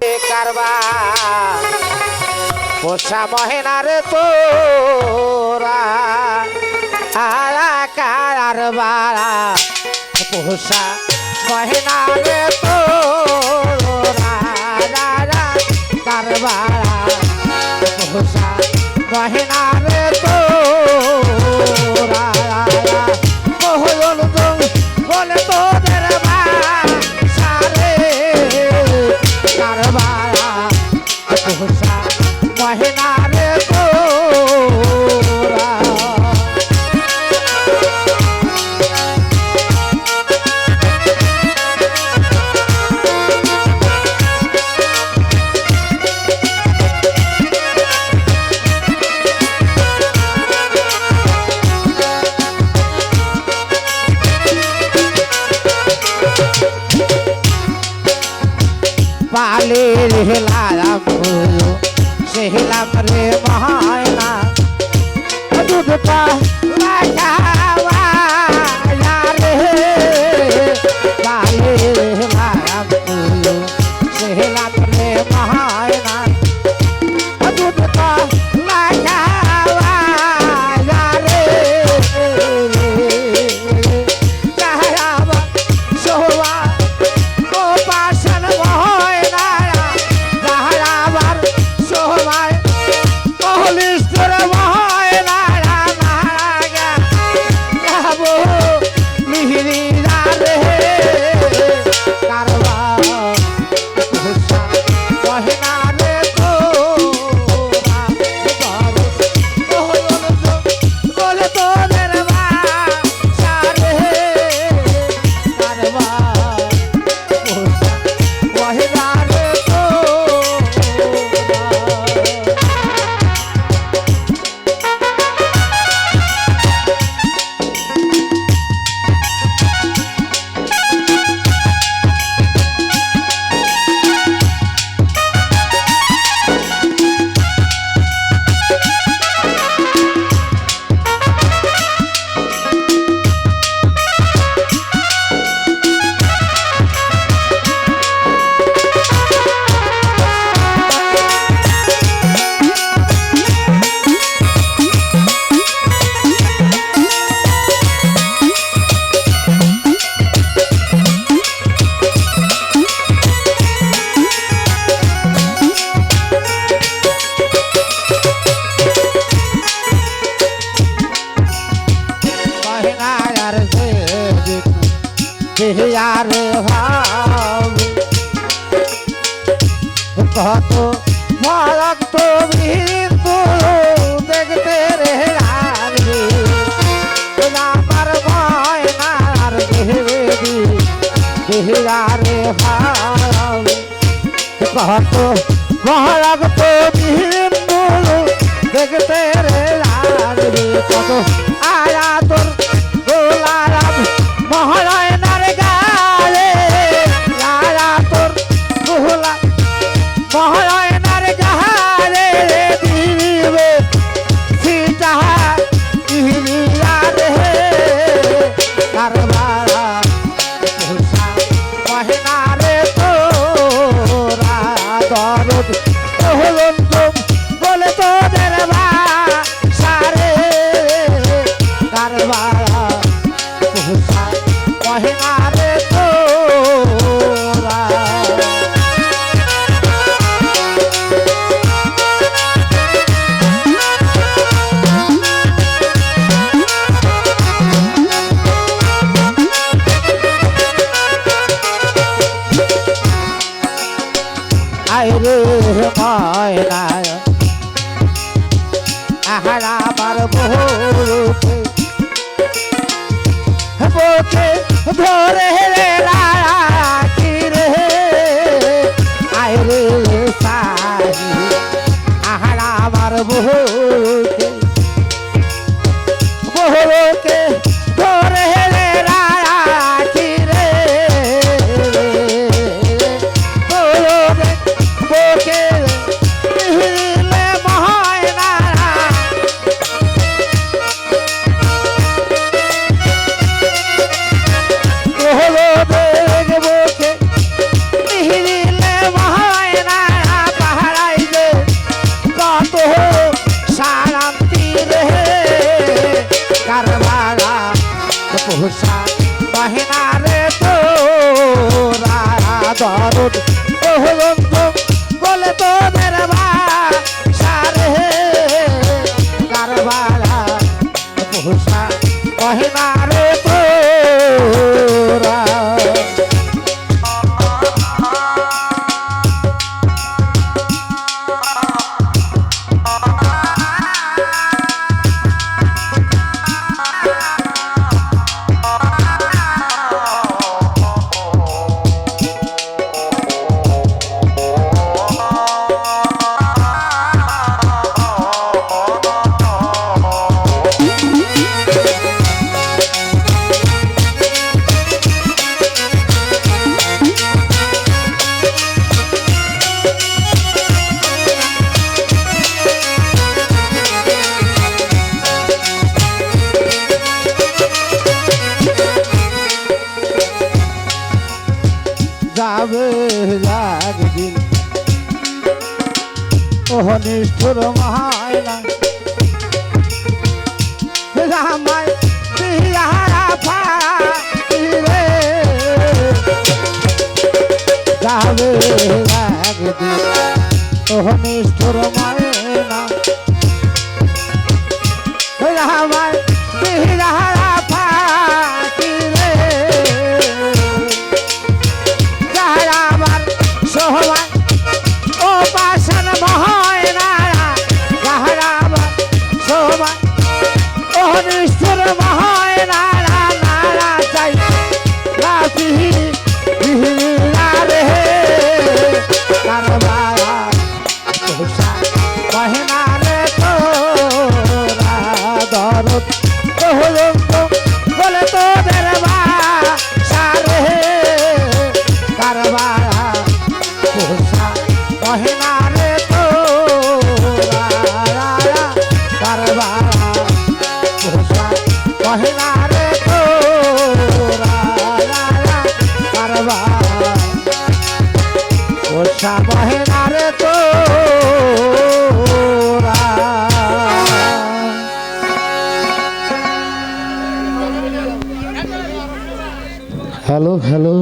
কারবা পোষা মহেনারে তোরা আরা কারবারা পোষা মহেনারে তোরা কারবারা পোষা মহেনারে পালের হেলাম সেহলাম রে মহায়না দুধটা দেহার ভাব। কত ফরক তো বিন্দু দেখতে রে রাখবি আমার ময়নার দেহবেদি দেহারে ভাব। কত মহারাগ তো বিন্দু দেখতে রে রাখবি কত আহারা আমার বহুতে বোতে ধরে রে রাখি রে। আয় রে সাহি আহারা আমার বহুতে ঘোষা বাহিনা রে তোরা দরদ ওহ বলে তোর ওহ নিষ্ঠুর মহায়না রামায় পিয়ারা ফাইরে যাবে একদিন। ওহ নিষ্ঠুর ময়না পোষা মহিনা রে তোরা কারবারা পোষা মহিনা রে তোরা কারবারা পোষা তোরা হ্যালো হ্যালো